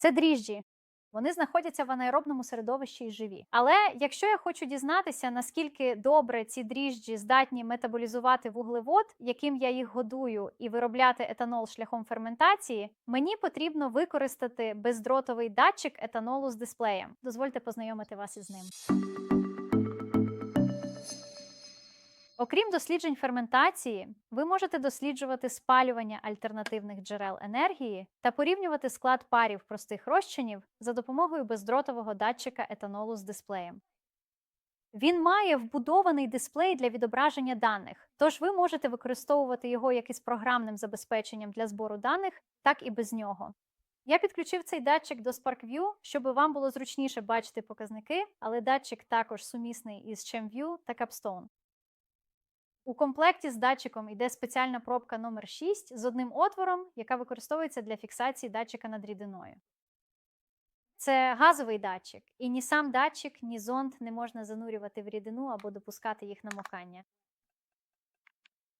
Це дріжджі. Вони знаходяться в анаеробному середовищі і живі. Але якщо я хочу дізнатися, наскільки добре ці дріжджі здатні метаболізувати вуглевод, яким я їх годую, і виробляти етанол шляхом ферментації, мені потрібно використати бездротовий датчик етанолу з дисплеєм. Дозвольте познайомити вас із ним. Окрім досліджень ферментації, ви можете досліджувати спалювання альтернативних джерел енергії та порівнювати склад парів простих розчинів за допомогою бездротового датчика етанолу з дисплеєм. Він має вбудований дисплей для відображення даних, тож ви можете використовувати його як із програмним забезпеченням для збору даних, так і без нього. Я підключив цей датчик до SparkView, щоб вам було зручніше бачити показники, але датчик також сумісний із ChemView та Capstone. У комплекті з датчиком йде спеціальна пробка номер 6 з одним отвором, яка використовується для фіксації датчика над рідиною. Це газовий датчик, і ні сам датчик, ні зонд не можна занурювати в рідину або допускати їх намокання.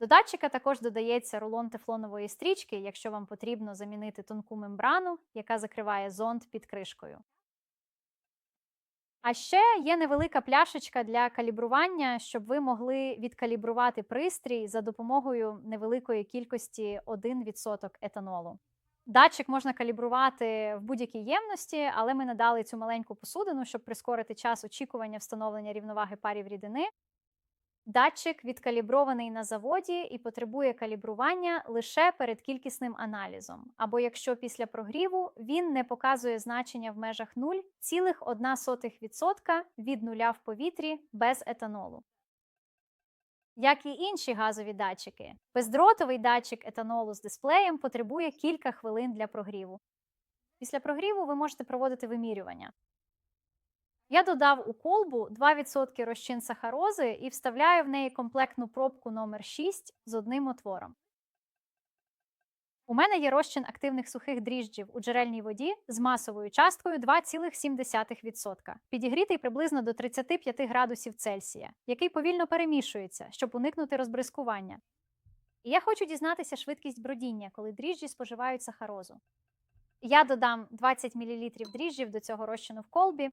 До датчика також додається рулон тефлонової стрічки, якщо вам потрібно замінити тонку мембрану, яка закриває зонд під кришкою. А ще є невелика пляшечка для калібрування, щоб ви могли відкалібрувати пристрій за допомогою невеликої кількості 1% етанолу. Датчик можна калібрувати в будь-якій ємності, але ми надали цю маленьку посудину, щоб прискорити час очікування встановлення рівноваги парів рідини. Датчик відкалібрований на заводі і потребує калібрування лише перед кількісним аналізом, або якщо після прогріву він не показує значення в межах 0,1% від нуля в повітрі без етанолу. Як і інші газові датчики, бездротовий датчик етанолу з дисплеєм потребує кілька хвилин для прогріву. Після прогріву ви можете проводити вимірювання. Я додав у колбу 2% розчин сахарози і вставляю в неї комплектну пробку номер 6 з одним отвором. У мене є розчин активних сухих дріжджів у джерельній воді з масовою часткою 2,7%, підігрітий приблизно до 35 градусів Цельсія, який повільно перемішується, щоб уникнути розбризкування. І я хочу дізнатися швидкість бродіння, коли дріжджі споживають сахарозу. Я додам 20 мл дріжджів до цього розчину в колбі.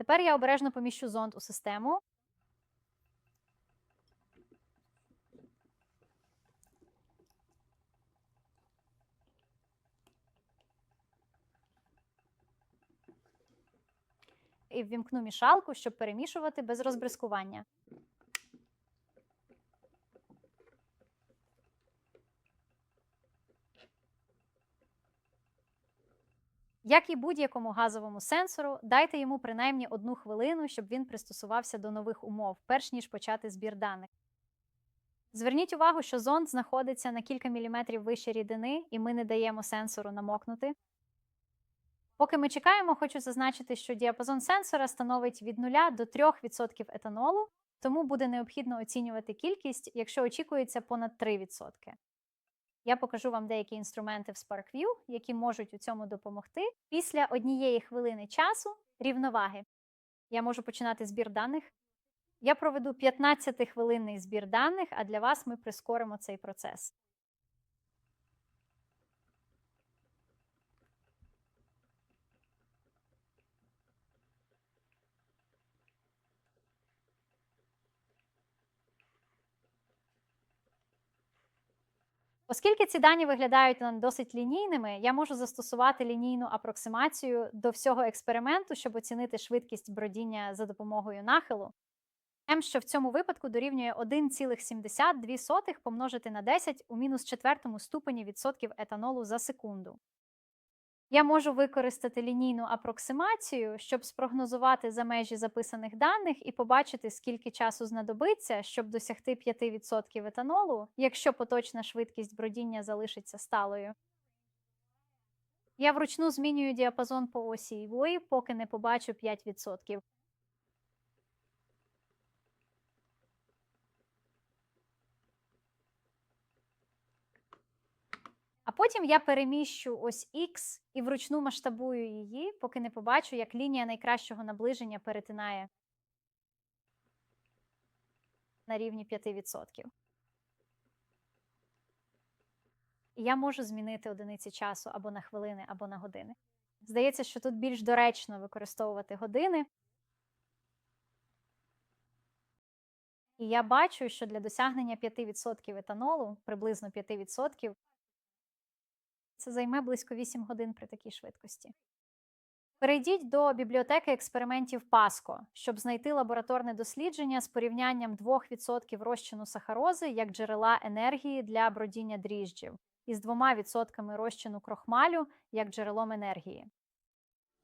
Тепер я обережно поміщу зонд у систему. І ввімкну мішалку, щоб перемішувати без розбризкування. Як і будь-якому газовому сенсору, дайте йому принаймні одну хвилину, щоб він пристосувався до нових умов, перш ніж почати збір даних. Зверніть увагу, що зонд знаходиться на кілька міліметрів вище рідини, і ми не даємо сенсору намокнути. Поки ми чекаємо, хочу зазначити, що діапазон сенсора становить від 0 до 3% етанолу, тому буде необхідно оцінювати кількість, якщо очікується понад 3%. Я покажу вам деякі інструменти в SparkView, які можуть у цьому допомогти. Після однієї хвилини часу рівноваги. Я можу починати збір даних. Я проведу 15-хвилинний збір даних, а для вас ми прискоримо цей процес. Оскільки ці дані виглядають нам досить лінійними, я можу застосувати лінійну апроксимацію до всього експерименту, щоб оцінити швидкість бродіння за допомогою нахилу. М, що в цьому випадку дорівнює 1,72 помножити на 10 у мінус четвертому ступені відсотків етанолу за секунду. Я можу використати лінійну апроксимацію, щоб спрогнозувати за межі записаних даних і побачити, скільки часу знадобиться, щоб досягти 5% етанолу, якщо поточна швидкість бродіння залишиться сталою. Я вручну змінюю діапазон по осі ІВОї, поки не побачу 5%. А потім я переміщу ось X і вручну масштабую її, поки не побачу, як лінія найкращого наближення перетинає на рівні 5%. І я можу змінити одиниці часу або на хвилини, або на години. Здається, що тут більш доречно використовувати години. І я бачу, що для досягнення 5% етанолу, приблизно 5%, це займе близько 8 годин при такій швидкості. Перейдіть до бібліотеки експериментів PASCO, щоб знайти лабораторне дослідження з порівнянням 2% розчину сахарози як джерела енергії для бродіння дріжджів із 2% розчину крохмалю як джерелом енергії.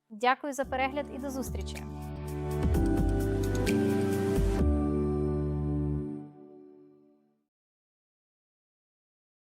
Дякую за перегляд і до зустрічі!